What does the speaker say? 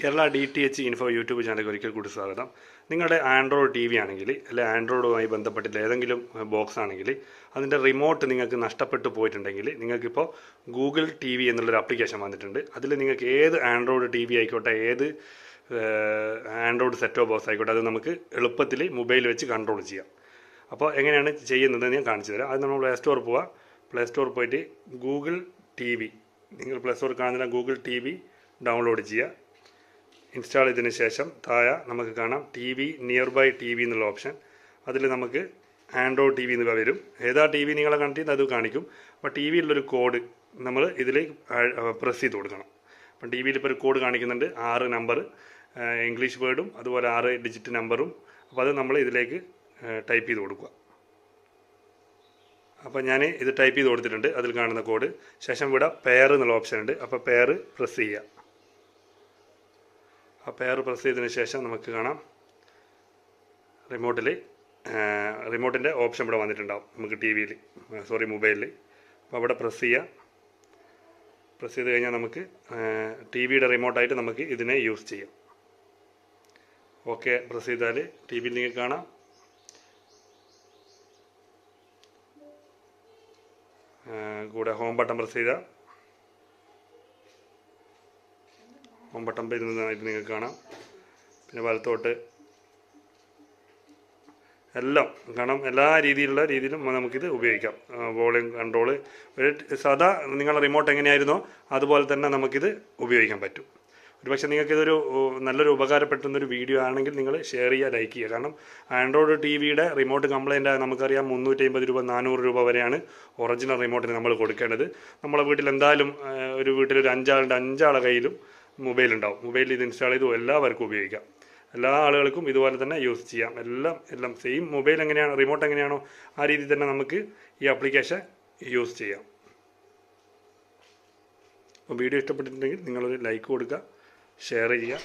Kerala D T H info YouTube ചാനലിൽ ഒരിക്കൽ കൂടി സ്വാഗതം. നിങ്ങളുടെ ആൻഡ്രോയിഡ് ടി വി ആണെങ്കിൽ അല്ലെ ആൻഡ്രോയിഡുമായി ബന്ധപ്പെട്ടിട്ട് ഏതെങ്കിലും ബോക്സ് ആണെങ്കിൽ അതിന്റെ റിമോട്ട് നിങ്ങൾക്ക് നഷ്ടപ്പെട്ടു പോയിട്ടുണ്ടെങ്കിൽ നിങ്ങൾക്കിപ്പോൾ ഗൂഗിൾ ടി വി എന്നുള്ളൊരു ആപ്ലിക്കേഷൻ വന്നിട്ടുണ്ട്. അതിൽ നിങ്ങൾക്ക് ഏത് ആൻഡ്രോയിഡ് ടി വി ആയിക്കോട്ടെ ഏത് ആൻഡ്രോയിഡ് സെറ്റോ ബോക്സ് ആയിക്കോട്ടെ അത് നമുക്ക് എളുപ്പത്തിൽ മൊബൈൽ വെച്ച് കൺട്രോൾ ചെയ്യാം. അപ്പോൾ എങ്ങനെയാണ് ചെയ്യുന്നത് ഞാൻ കാണിച്ചു തരാം. അത് നമ്മൾ പ്ലേ സ്റ്റോർ പോവുക പ്ലേ സ്റ്റോർ പോയിട്ട് ഗൂഗിൾ ടി വി നിങ്ങൾ പ്ലേ സ്റ്റോർ കാണുന്ന ഗൂഗിൾ ടി വി ഡൗൺലോഡ് ചെയ്യുക. ഇൻസ്റ്റാൾ ചെയ്തതിന് ശേഷം താഴെ നമുക്ക് കാണാം T V near by T V എന്നുള്ള ഓപ്ഷൻ അതിൽ നമുക്ക് ആൻഡ്രോയിഡ് ടി വി എന്നിവ വരും. ഏതാ ടി വി നിങ്ങളെ കണ്ടിട്ട് അത് കാണിക്കും. അപ്പോൾ ടി വിയിലുള്ളൊരു കോഡ് നമ്മൾ ഇതിൽ പ്രസ് ചെയ്ത് കൊടുക്കണം. അപ്പം ടി വിയിൽ ഇപ്പോൾ ഒരു കോഡ് കാണിക്കുന്നുണ്ട്. ആറ് നമ്പർ ഇംഗ്ലീഷ് വേർഡും അതുപോലെ ആറ് ഡിജിറ്റ് നമ്പറും അപ്പോൾ അത് നമ്മൾ ഇതിലേക്ക് ടൈപ്പ് ചെയ്ത് കൊടുക്കുക. അപ്പോൾ ഞാൻ ഇത് ടൈപ്പ് ചെയ്ത് കൊടുത്തിട്ടുണ്ട്. അതിൽ കാണുന്ന കോഡ് ശേഷം ഇവിടെ പെയർ എന്നുള്ള ഓപ്ഷൻ ഉണ്ട്. അപ്പോൾ പെയർ പ്രസ് ചെയ്യുക. ആ പെയർ പ്രസ് ചെയ്തതിന് ശേഷം നമുക്ക് കാണാം. റിമോട്ടിൽ റിമോട്ടിന്റെ ഓപ്ഷൻ ഇവിടെ വന്നിട്ടുണ്ടാവും. നമുക്ക് ടി വിയിൽ സോറി മൊബൈലിൽ അപ്പോൾ അവിടെ പ്രസ് ചെയ്യുക പ്രസ് ചെയ്ത് കഴിഞ്ഞാൽ നമുക്ക് ടി വിയുടെ റിമോട്ടായിട്ട് നമുക്ക് ഇതിനെ യൂസ് ചെയ്യാം. ഓക്കെ പ്രസ് ചെയ്താൽ ടി വിയിൽ നിങ്ങൾക്ക് കാണാം. കൂടെ ഹോം ബട്ടൺ പ്രസ് ചെയ്താൽ ഹോം പെരുന്നതായിട്ട് നിങ്ങൾക്ക് കാണാം. പിന്നെ വലത്തോട്ട്. എല്ലാം കാരണം എല്ലാ രീതിയിലുള്ള രീതിയിലും നമുക്കിത് ഉപയോഗിക്കാം. വോളിയം കൺട്രോൾ ഒരു സാധാ നിങ്ങളുടെ റിമോട്ട് എങ്ങനെയായിരുന്നോ അതുപോലെ തന്നെ നമുക്കിത് ഉപയോഗിക്കാൻ പറ്റും. ഒരുപക്ഷെ നിങ്ങൾക്ക് ഇതൊരു നല്ലൊരു ഉപകാരപ്പെട്ടുന്നൊരു വീഡിയോ ആണെങ്കിൽ നിങ്ങൾ ഷെയർ ചെയ്യുക ലൈക്ക് ചെയ്യുക. കാരണം ആൻഡ്രോയിഡ് ടി വിയുടെ റിമോട്ട് കംപ്ലൈന്റ് ആയ നമുക്കറിയാം മുന്നൂറ്റി അമ്പത് രൂപ നാനൂറ് രൂപ വരെയാണ് ഒറിജിനൽ റിമോട്ടിന് നമ്മൾ കൊടുക്കേണ്ടത്. നമ്മളെ വീട്ടിൽ എന്തായാലും ഒരു വീട്ടിൽ അഞ്ചാളുടെ അഞ്ചാളെ കയ്യിലും മൊബൈൽ ഉണ്ടാവും മൊബൈലിൽ ഇത് ഇൻസ്റ്റാൾ ചെയ്തു എല്ലാവർക്കും ഉപയോഗിക്കാം. എല്ലാ ആളുകൾക്കും ഇതുപോലെ തന്നെ യൂസ് ചെയ്യാം. എല്ലാം എല്ലാം സെയിം മൊബൈൽ എങ്ങനെയാണ് റിമോട്ട് എങ്ങനെയാണോ ആ രീതിയിൽ തന്നെ നമുക്ക് ഈ ആപ്ലിക്കേഷൻ യൂസ് ചെയ്യാം. അപ്പോൾ വീഡിയോ ഇഷ്ടപ്പെട്ടിട്ടുണ്ടെങ്കിൽ നിങ്ങളൊരു ലൈക്ക് കൊടുക്കുക ഷെയർ ചെയ്യുക.